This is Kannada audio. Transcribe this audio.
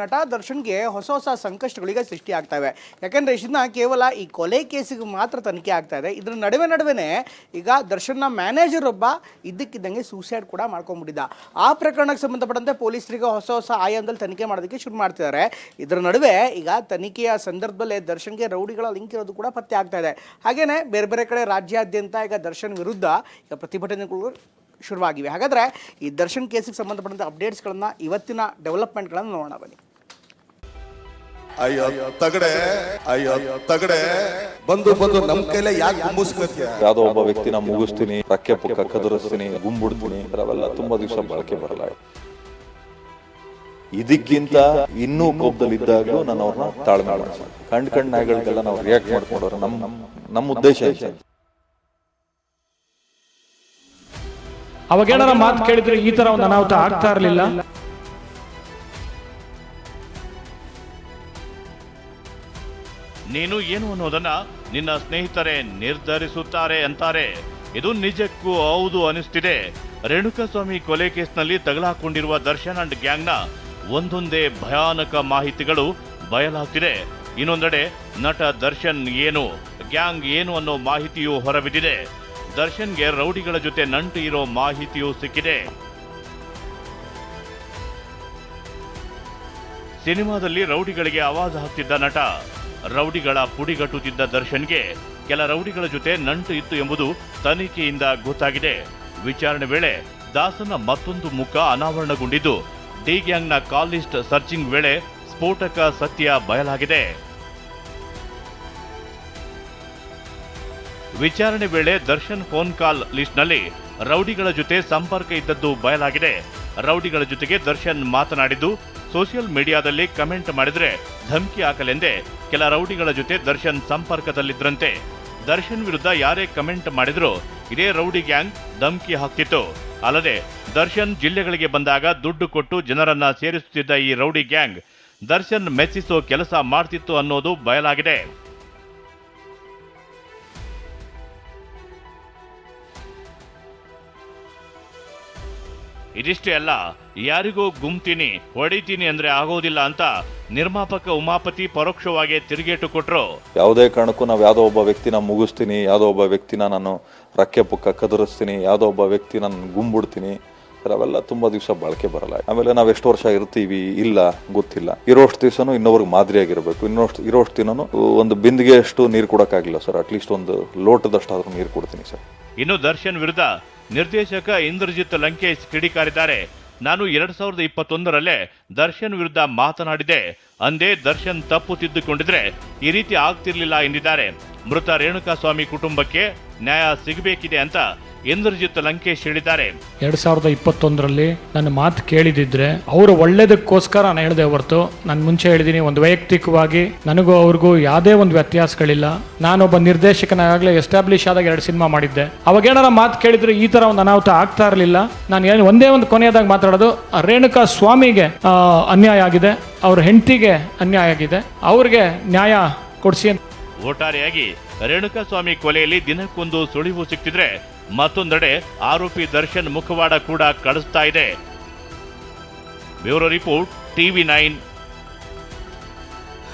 ನಟ ದರ್ಶನ್ಗೆ ಹೊಸ ಹೊಸ ಸಂಕಷ್ಟಗಳಿಗೆ ಸೃಷ್ಟಿ ಆಗ್ತವೆ. ಯಾಕೆಂದ್ರೆ ಇದನ್ನ ಕೇವಲ ಈ ಕೊಲೆ ಕೇಸಿಗೆ ಮಾತ್ರ ತನಿಖೆ ಆಗ್ತಾ ಇದೆ. ಇದ್ರ ನಡುವೆ ನಡುವೆನೇ ಈಗ ದರ್ಶನ್ನ ಮ್ಯಾನೇಜರ್ ಒಬ್ಬ ಇದ್ದಕ್ಕಿದ್ದಂಗೆ ಸೂಸೈಡ್ ಕೂಡ ಮಾಡ್ಕೊಂಡ್ಬಿಟ್ಟಿದ್ದ. ಆ ಪ್ರಕರಣಕ್ಕೆ ಸಂಬಂಧಪಟ್ಟಂತೆ ಪೊಲೀಸರಿಗೆ ಹೊಸ ಹೊಸ ಆಯಾಮದಲ್ಲಿ ತನಿಖೆ ಮಾಡೋದಕ್ಕೆ ಶುರು ಮಾಡ್ತಿದ್ದಾರೆ. ಇದರ ನಡುವೆ ಈಗ ತನಿಖೆಯ ಸಂದರ್ಭದಲ್ಲೇ ದರ್ಶನ್ಗೆ ರೌಡಿಗಳ ಲಿಂಕ್ ಇರೋದು ಕೂಡ ಪತ್ತೆ ಆಗ್ತಾ ಇದೆ. ಹಾಗೇನೆ ಬೇರೆ ಬೇರೆ ಕಡೆ ರಾಜ್ಯಾದ್ಯಂತ ಈಗ ದರ್ಶನ್ ವಿರುದ್ಧ ಈಗ ಪ್ರತಿಭಟನೆಗಳು ಶುರುವಾಗಿವೆ. ಹಾಗಾದ್ರೆ ಈ ದರ್ಶನ್ ಕೇಸಿಗೆ ಸಂಬಂಧಪಟ್ಟಂಥ ಅಪ್ಡೇಟ್ಸ್ಗಳನ್ನು ಇವತ್ತಿನ ಡೆವಲಪ್ಮೆಂಟ್ಗಳನ್ನು ನೋಡೋಣ ಬನ್ನಿ. ಅಯ್ಯೋ ತಗಡೆ. ಅಯ್ಯೋ ತಗಡೆ. ಬಂದು ಬಂದು ನಮ್ ಕೈಲೇ ಯಾಕೆ ಮುಗಿಸ್ಕೊತೀಯ ಯಾವ್ದೋ ಒಬ್ಬ ವ್ಯಕ್ತಿನ ಮುಗಿಸ್ತೀನಿ ರಕ್ಕೆ ಪುಕ್ಕ ಕದರಿಸ್ತೀನಿ ಗುಂಬಿಡ್ತೀನಿ ಅವೆಲ್ಲ ತುಂಬಾ ದಿವಸ ಬಳಕೆ ಬರಲ್ಲ ಇದಕ್ಕಿಂತ ಇನ್ನೂ ಕೋಪದಲ್ಲಿದ್ದಾಗಲೂ ನಾನು ಅವ್ರನ್ನ ತಾಳ್ಮೆ ಕಂಡ್ ಕಂಡ್ ನಾಯಿಗಳಿಗೆಲ್ಲ ನಾವು ರಿಯಾಕ್ಟ್ ಮಾಡ್ಕೊಂಡವ್ರೆ ನಮ್ ನಮ್ಮ ಉದ್ದೇಶ ಅವಾಗ ಅವಾಗೇನಾರ ಮಾತು ಕೇಳಿದ್ರೆ ಈ ತರ ಒಂದು ಅನಾಹುತ ಆಗ್ತಾ ಇರಲಿಲ್ಲ? ನೀನು ಏನು ಅನ್ನೋದನ್ನ ನಿನ್ನ ಸ್ನೇಹಿತರೆ ನಿರ್ಧರಿಸುತ್ತಾರೆ ಅಂತಾರೆ. ಇದು ನಿಜಕ್ಕೂ ಹೌದು ಅನಿಸ್ತಿದೆ. ರೇಣುಕಸ್ವಾಮಿ ಕೊಲೆ ಕೇಸ್ನಲ್ಲಿ ತಗಲಾಕೊಂಡಿರುವ ದರ್ಶನ್ ಅಂಡ್ ಗ್ಯಾಂಗ್ನ ಒಂದೊಂದೇ ಭಯಾನಕ ಮಾಹಿತಿಗಳು ಬಯಲಾಗ್ತಿದೆ. ಇನ್ನೊಂದೆಡೆ ನಟ ದರ್ಶನ್ ಏನು, ಗ್ಯಾಂಗ್ ಏನು ಅನ್ನೋ ಮಾಹಿತಿಯೂ ಹೊರಬಿದ್ದಿದೆ. ದರ್ಶನ್ಗೆ ರೌಡಿಗಳ ಜೊತೆ ನಂಟು ಇರೋ ಮಾಹಿತಿಯೂ ಸಿಕ್ಕಿದೆ. ಸಿನಿಮಾದಲ್ಲಿ ರೌಡಿಗಳಿಗೆ ಆವಾಜ್ ಹಾಕ್ತಿದ್ದ ನಟ ರೌಡಿಗಳ ಪುಡಿಗಟ್ಟುತ್ತಿದ್ದ ದರ್ಶನ್ಗೆ ಕೆಲ ರೌಡಿಗಳ ಜೊತೆ ನಂಟು ಇತ್ತು ಎಂಬುದು ತನಿಖೆಯಿಂದ ಗೊತ್ತಾಗಿದೆ. ವಿಚಾರಣೆ ವೇಳೆ ದಾಸನ ಮತ್ತೊಂದು ಮುಖ ಅನಾವರಣಗೊಂಡಿದ್ದು ಡಿ ಗ್ಯಾಂಗ್ನ ಕಾಲ್ ಸರ್ಚಿಂಗ್ ವೇಳೆ ಸ್ಫೋಟಕ ಸತ್ಯ ಬಯಲಾಗಿದೆ. ವಿಚಾರಣೆ ವೇಳೆ ದರ್ಶನ್ ಫೋನ್ ಕಾಲ್ ಲಿಸ್ಟ್ನಲ್ಲಿ ರೌಡಿಗಳ ಜೊತೆ ಸಂಪರ್ಕ ಇದ್ದದ್ದು ಬಯಲಾಗಿದೆ. ರೌಡಿಗಳ ಜೊತೆಗೆ ದರ್ಶನ್ ಮಾತನಾಡಿದ್ದು, ಸೋಷಿಯಲ್ ಮೀಡಿಯಾದಲ್ಲಿ ಕಮೆಂಟ್ ಮಾಡಿದರೆ ಧಮಕಿ ಹಾಕಲೆಂದೇ ಕೆಲ ರೌಡಿಗಳ ಜೊತೆ ದರ್ಶನ್ ಸಂಪರ್ಕದಲ್ಲಿದ್ರಂತೆ. ದರ್ಶನ್ ವಿರುದ್ಧ ಯಾರೇ ಕಮೆಂಟ್ ಮಾಡಿದ್ರೂ ಇದೇ ರೌಡಿ ಗ್ಯಾಂಗ್ ಧಮಕಿ ಹಾಕ್ತಿತ್ತು. ಅಲ್ಲದೆ ದರ್ಶನ್ ಜಿಲ್ಲೆಗಳಿಗೆ ಬಂದಾಗ ದುಡ್ಡು ಕೊಟ್ಟು ಜನರನ್ನ ಸೇರಿಸುತ್ತಿದ್ದ ಈ ರೌಡಿ ಗ್ಯಾಂಗ್ ದರ್ಶನ್ ಮೆಚ್ಚಿಸೋ ಕೆಲಸ ಮಾಡ್ತಿತ್ತು ಅನ್ನೋದು ಬಯಲಾಗಿದೆ. ಇದಿಷ್ಟೇ ಅಲ್ಲ ಯಾರಿಗೂ ಗುಮ್ತೀನಿ ಹೊಡಿತೀನಿ ಅಂದ್ರೆ ಆಗೋದಿಲ್ಲ ಅಂತ ನಿರ್ಮಾಪಕ ಉಮಾಪತಿ ಪರೋಕ್ಷವಾಗಿ ತಿರುಗೇಟು ಕೊಟ್ರು. ಯಾವುದೇ ಕಾರಣಕ್ಕೂ ನಾವು ಯಾವುದೋ ಒಬ್ಬ ವ್ಯಕ್ತಿನ ಮುಗಿಸ್ತೀನಿ ಯಾವುದೋ ಒಬ್ಬ ವ್ಯಕ್ತಿನ ನಾನು ರಕ್ಕೆ ಪುಕ್ಕ ಕದರಿಸ್ತೀನಿ ಯಾವುದೋ ಒಬ್ಬ ವ್ಯಕ್ತಿ ನಾನು ಗುಂಬಿಡ್ತೀನಿ ಅವೆಲ್ಲ ತುಂಬಾ ದಿವಸ ಬಾಳಿಕೆ ಬರಲ್ಲ. ಆಮೇಲೆ ನಾವು ಎಷ್ಟು ವರ್ಷ ಇರ್ತೀವಿ ಇಲ್ಲ ಗೊತ್ತಿಲ್ಲ. ಇರೋಷ್ಟು ದಿವಸನೂ ಇನ್ನೊಬ್ರಿಗೆ ಮಾದರಿಯಾಗಿರ್ಬೇಕು. ಇನ್ನೊಷ್ಟು ಇರೋಷ್ಟು ದಿನನೂ ಒಂದು ಬಿಂದಿಗೆ ಅಷ್ಟು ನೀರು ಕೊಡೋಕ್ಕಾಗಿಲ್ಲ ಸರ್. ಅಟ್ಲೀಸ್ಟ್ ಒಂದು ಲೋಟದಷ್ಟಾದ್ರೂ ನೀರು ಕೊಡ್ತೀನಿ ಸರ್. ಇನ್ನು ದರ್ಶನ್ ವಿರುದ್ಧ ನಿರ್ದೇಶಕ ಇಂದ್ರಜಿತ್ ಲಂಕೇಶ್ ಕಿಡಿಕಾರಿದ್ದಾರೆ. ನಾನು ಎರಡ್ ಸಾವಿರದ ಇಪ್ಪತ್ತೊಂದರಲ್ಲೇ ದರ್ಶನ್ ವಿರುದ್ಧ ಮಾತನಾಡಿದೆ ಅಂದೇ ದರ್ಶನ್ ತಪ್ಪು ತಿದ್ದುಕೊಂಡಿದ್ರೆ ಈ ರೀತಿ ಆಗ್ತಿರ್ಲಿಲ್ಲ ಎಂದಿದ್ದಾರೆ. ಮೃತ ರೇಣುಕಾಸ್ವಾಮಿ ಕುಟುಂಬಕ್ಕೆ ನ್ಯಾಯ ಸಿಗಬೇಕಿದೆ ಅಂತ ಇಂದ್ರಜಿತ್ ಲಂಕೇಶ್ ಹೇಳಿದ್ದಾರೆ. ಎರಡ್ ಸಾವಿರದ ಇಪ್ಪತ್ತೊಂದರಲ್ಲಿ ನನ್ನ ಮಾತು ಕೇಳಿದಿದ್ರೆ ಅವರು ಒಳ್ಳೇದಕ್ಕೋಸ್ಕರ ನಾನು ಹೇಳಿದೆ ಹೊರತು ನಾನು ಮುಂಚೆ ಹೇಳಿದ್ದೀನಿ ಒಂದು ವೈಯಕ್ತಿಕವಾಗಿ ನನಗೂ ಅವ್ರಿಗೂ ಯಾವುದೇ ಒಂದು ವ್ಯತ್ಯಾಸಗಳಿಲ್ಲ. ನಾನೊಬ್ಬ ನಿರ್ದೇಶಕನಾಗಲೇ ಎಸ್ಟಾಬ್ಲಿಷ್ ಆದಾಗ ಎರಡು ಸಿನಿಮಾ ಮಾಡಿದ್ದೆ. ಅವಾಗ ಏನಾರ ಮಾತು ಕೇಳಿದ್ರೆ ಈ ತರ ಒಂದು ಅನಾಹುತ ಆಗ್ತಾ ಇರಲಿಲ್ಲ. ನಾನು ಏನು ಒಂದೇ ಒಂದು ಕೊನೆಯದಾಗ ಮಾತಾಡೋದು ರೇಣುಕಾ ಸ್ವಾಮಿಗೆ ಅನ್ಯಾಯ ಆಗಿದೆ ಅವ್ರ ಹೆಂಡತಿಗೆ ಅನ್ಯಾಯ ಆಗಿದೆ ಅವ್ರಿಗೆ ನ್ಯಾಯ ಕೊಡಿಸಿ ಒಟ್ಟಾರೆಯಾಗಿ ರೇಣುಕಾ ಸ್ವಾಮಿ ಕೊಲೆಯಲ್ಲಿ ದಿನಕ್ಕೊಂದು ಸುಳಿವು ಸಿಕ್ತಿದ್ರೆ ಮತ್ತೊಂದೆಡೆ ಆರೋಪಿ ದರ್ಶನ್ ಮುಖವಾಡ ಕೂಡ ಕಳಿಸ್ತಾ ಇದೆ. Bureau report TV nine.